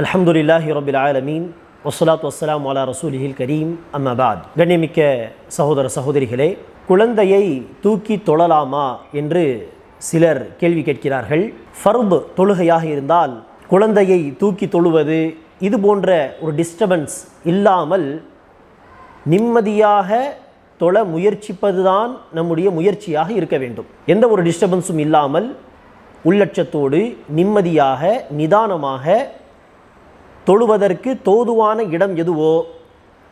அலமதுல்லாஹி ரபில் ஆலமீன் ஒசலாத் வசலாம் அலா ரசூலிஹில் கரீம் அம்மாபாத் கண்ணியமிக்க சகோதர சகோதரிகளே குழந்தையை தூக்கி தொழலாமா என்று சிலர் கேள்வி கேட்கிறார்கள். ஃபர்பு தொழுகையாக இருந்தால் குழந்தையை தூக்கி தொழுவது இது போன்ற ஒரு டிஸ்டர்பன்ஸ் இல்லாமல் நிம்மதியாக தொழ முயற்சிப்பதுதான் நம்முடைய முயற்சியாக இருக்க வேண்டும். எந்த ஒரு டிஸ்டர்பன்ஸும் இல்லாமல் உள்ளட்சத்தோடு நிம்மதியாக நிதானமாக தொழுவதற்கு தோதுவான இடம் எதுவோ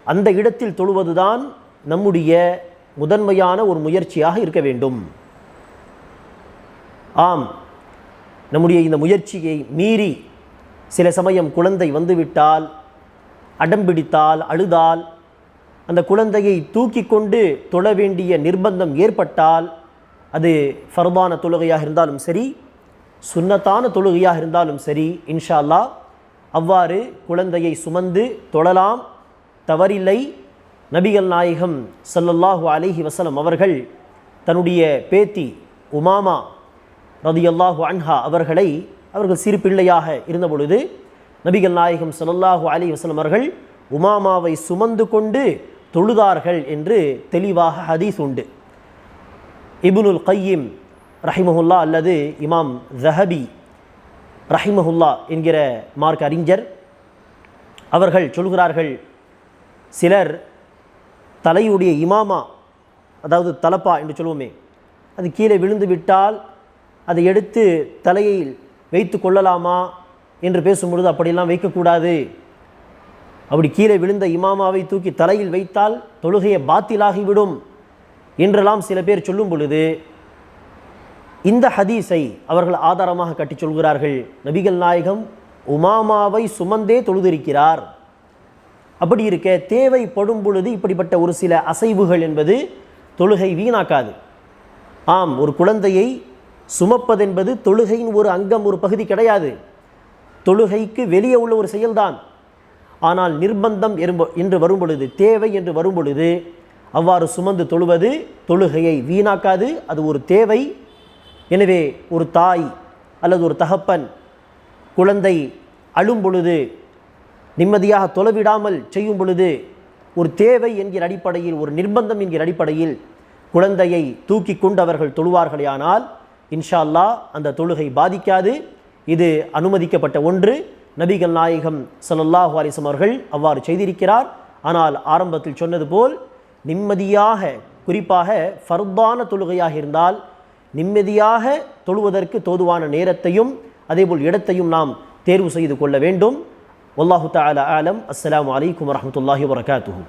அந்த இடத்தில் தொழுவதுதான் நம்முடைய முதன்மையான ஒரு முயற்சியாக இருக்க வேண்டும். ஆம் நம்முடைய இந்த முயற்சியை மீறி சில சமயம் குழந்தை வந்துவிட்டால் அடம்பிடித்தால் அழுதால் அந்த குழந்தையை தூக்கி கொண்டு தொழ வேண்டிய நிர்பந்தம் ஏற்பட்டால் அது ஃபர்தான தொழுகையாக இருந்தாலும் சரி சுன்னத்தான தொழுகையாக இருந்தாலும் சரி இன்ஷா அல்லா அவ்வாறு குழந்தையை சுமந்து தொழலாம். தவறில்லை. நபிகள் நாயகம் சல்லல்லாஹு அலிஹி வசலம் அவர்கள் தன்னுடைய பேத்தி உமாமா ரதியல்லாஹு அன்ஹா அவர்களை அவர்கள் சிறு பிள்ளையாக இருந்தபொழுது நபிகள் நாயகம் சல்லல்லாஹு அலி வசலம் அவர்கள் உமாமாவை சுமந்து கொண்டு தொழுதார்கள் என்று தெளிவாக ஹதீஸ் உண்டு. இபுனுல் கையீம் ரஹிமஹுல்லா அல்லது இமாம் ஜஹபி ரஹிமஹுல்லா என்கிற மார்க் அறிஞர். அவர்கள் சொல்கிறார்கள் சிலர் தலையுடைய இமாமா அதாவது தலப்பா என்று சொல்லுவோமே அது கீழே விழுந்து விட்டால் அதை எடுத்து தலையில் வைத்து கொள்ளலாமா என்று பேசும்பொழுது அப்படியெல்லாம் வைக்கக்கூடாது. அப்படி கீழே விழுந்த இமாமாவை தூக்கி தலையில் வைத்தால் தொழுகையை பாத்திலாகிவிடும் என்றெல்லாம் சில பேர் சொல்லும் பொழுது இந்த ஹதீஸை அவர்கள் ஆதாரமாக கட்டி சொல்கிறார்கள். நபிகள் நாயகம் உமாமாவை சுமந்தே தொழுதிருக்கிறார். அப்படி இருக்க தேவைப்படும் பொழுது இப்படிப்பட்ட ஒரு சில அசைவுகள் என்பது தொழுகை வீணாக்காது. ஆம் ஒரு குழந்தையை சுமப்பதென்பது தொழுகையின் ஒரு அங்கம் ஒரு பகுதி கிடையாது. தொழுகைக்கு வெளியே உள்ள ஒரு செயல்தான். ஆனால் நிர்பந்தம் என்று வரும் பொழுது தேவை என்று வரும் பொழுது அவ்வாறு சுமந்து தொழுவது தொழுகையை வீணாக்காது. அது ஒரு தேவை எனவே ஒரு தாய் அல்லது ஒரு தகப்பன் குழந்தை அழும் பொழுது நிம்மதியாக தொலைவிடாமல் செய்யும் பொழுது ஒரு தேவை என்கிற அடிப்படையில் ஒரு நிர்பந்தம் என்கிற அடிப்படையில் குழந்தையை தூக்கி கொண்டு அவர்கள் தொழுவார்களேயானால் இன்ஷா அல்லாஹ் அந்த தொழுகை பாதிக்காது. இது அனுமதிக்கப்பட்ட ஒன்று. நபிகள் நாயகம் ஸல்லல்லாஹு அலைஹி அவர்கள் அவ்வாறு செய்திருக்கிறார். ஆனால் ஆரம்பத்தில் சொன்னது போல் நிம்மதியாக குறிப்பாக ஃபர்தான தொழுகையாக இருந்தால் நிம்மதியாக தொழுவதற்கு தோதுவான நேரத்தையும் அதேபோல் இடத்தையும் நாம் தேர்வு செய்து கொள்ள வேண்டும். வல்லாஹு தஆலா ஆலம். அஸ்ஸலாமு அலைக்கும் வரஹ்மத்துல்லாஹி வபரகாத்துஹு.